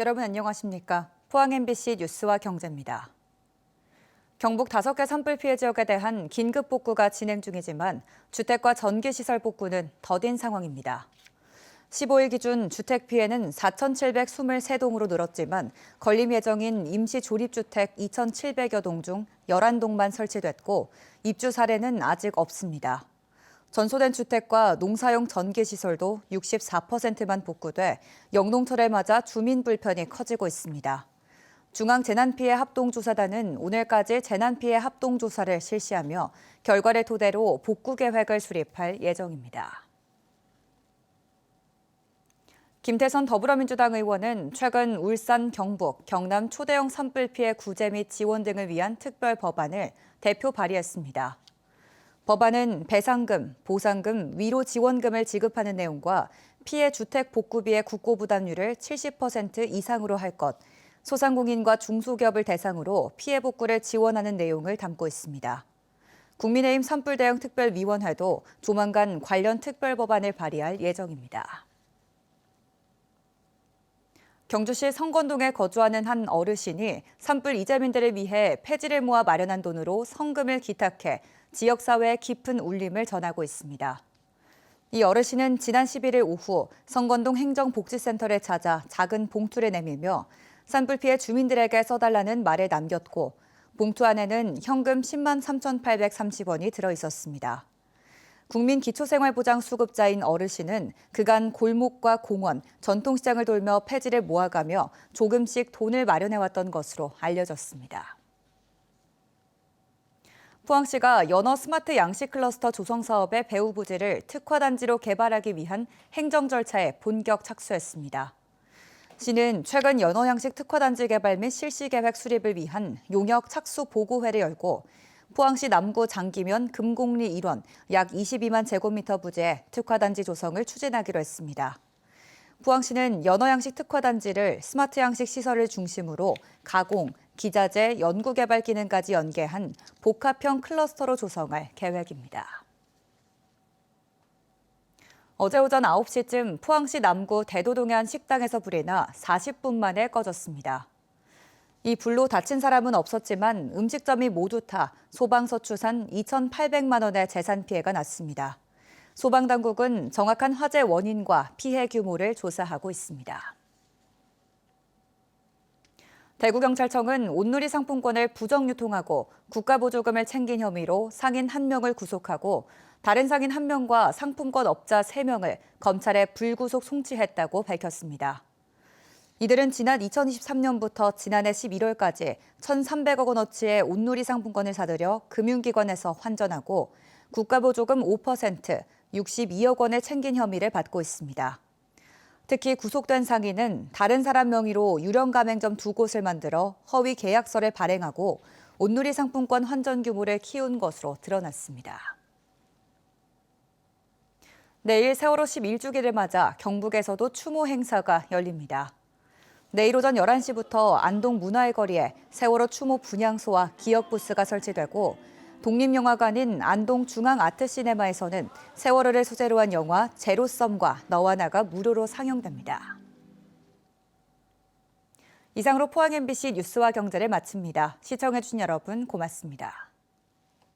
여러분 안녕하십니까? 포항 MBC 뉴스와 경제입니다. 경북 다섯 개 산불 피해 지역에 대한 긴급 복구가 진행 중이지만 주택과 전기 시설 복구는 더딘 상황입니다. 15일 기준 주택 피해는 4,723동으로 늘었지만 건립 예정인 임시 조립주택 2,700여 동 중 11동만 설치됐고 입주 사례는 아직 없습니다. 전소된 주택과 농사용 전기 시설도 64%만 복구돼 영농철을 맞아 주민 불편이 커지고 있습니다. 중앙재난피해 합동조사단은 오늘까지 재난피해 합동조사를 실시하며 결과를 토대로 복구 계획을 수립할 예정입니다. 김태선 더불어민주당 의원은 최근 울산, 경북, 경남 초대형 산불 피해 구제 및 지원 등을 위한 특별 법안을 대표 발의했습니다. 법안은 배상금, 보상금, 위로 지원금을 지급하는 내용과 피해 주택 복구비의 국고 부담률을 70% 이상으로 할 것, 소상공인과 중소기업을 대상으로 피해 복구를 지원하는 내용을 담고 있습니다. 국민의힘 산불 대응 특별위원회도 조만간 관련 특별 법안을 발의할 예정입니다. 경주시 성건동에 거주하는 한 어르신이 산불 이재민들을 위해 폐지를 모아 마련한 돈으로 성금을 기탁해 지역사회에 깊은 울림을 전하고 있습니다. 이 어르신은 지난 11일 오후 성건동 행정복지센터를 찾아 작은 봉투를 내밀며 산불 피해 주민들에게 써달라는 말을 남겼고 봉투 안에는 현금 10만 3,830원이 들어 있었습니다. 국민 기초생활보장 수급자인 어르신은 그간 골목과 공원, 전통시장을 돌며 폐지를 모아가며 조금씩 돈을 마련해왔던 것으로 알려졌습니다. 포항시가 연어 스마트 양식 클러스터 조성 사업의 배후 부지를 특화 단지로 개발하기 위한 행정 절차에 본격 착수했습니다. 시는 최근 연어 양식 특화 단지 개발 및 실시 계획 수립을 위한 용역 착수 보고회를 열고 포항시 남구 장기면 금곡리 일원 약 22만 제곱미터 부지에 특화 단지 조성을 추진하기로 했습니다. 포항시는 연어 양식 특화 단지를 스마트 양식 시설을 중심으로 가공, 기자재, 연구개발 기능까지 연계한 복합형 클러스터로 조성할 계획입니다. 어제 오전 9시쯤 포항시 남구 대도동의 한 식당에서 불이 나 40분 만에 꺼졌습니다. 이 불로 다친 사람은 없었지만 음식점이 모두 타 소방서추산 2,800만 원의 재산 피해가 났습니다. 소방당국은 정확한 화재 원인과 피해 규모를 조사하고 있습니다. 대구경찰청은 온누리 상품권을 부정 유통하고 국가보조금을 챙긴 혐의로 상인 1명을 구속하고 다른 상인 1명과 상품권 업자 3명을 검찰에 불구속 송치했다고 밝혔습니다. 이들은 지난 2023년부터 지난해 11월까지 1,300억 원어치의 온누리 상품권을 사들여 금융기관에서 환전하고 국가보조금 5%, 62억 원을 챙긴 혐의를 받고 있습니다. 특히 구속된 상인은 다른 사람 명의로 유령 가맹점 두 곳을 만들어 허위 계약서를 발행하고 온누리 상품권 환전 규모를 키운 것으로 드러났습니다. 내일 세월호 11주기를 맞아 경북에서도 추모 행사가 열립니다. 내일 오전 11시부터 안동 문화의 거리에 세월호 추모 분향소와 기억 부스가 설치되고 독립영화관인 안동 중앙아트시네마에서는 세월호를 소재로 한 영화 제로썸과 너와 나가 무료로 상영됩니다. 이상으로 포항 MBC 뉴스와 경제를 마칩니다. 시청해주신 여러분 고맙습니다.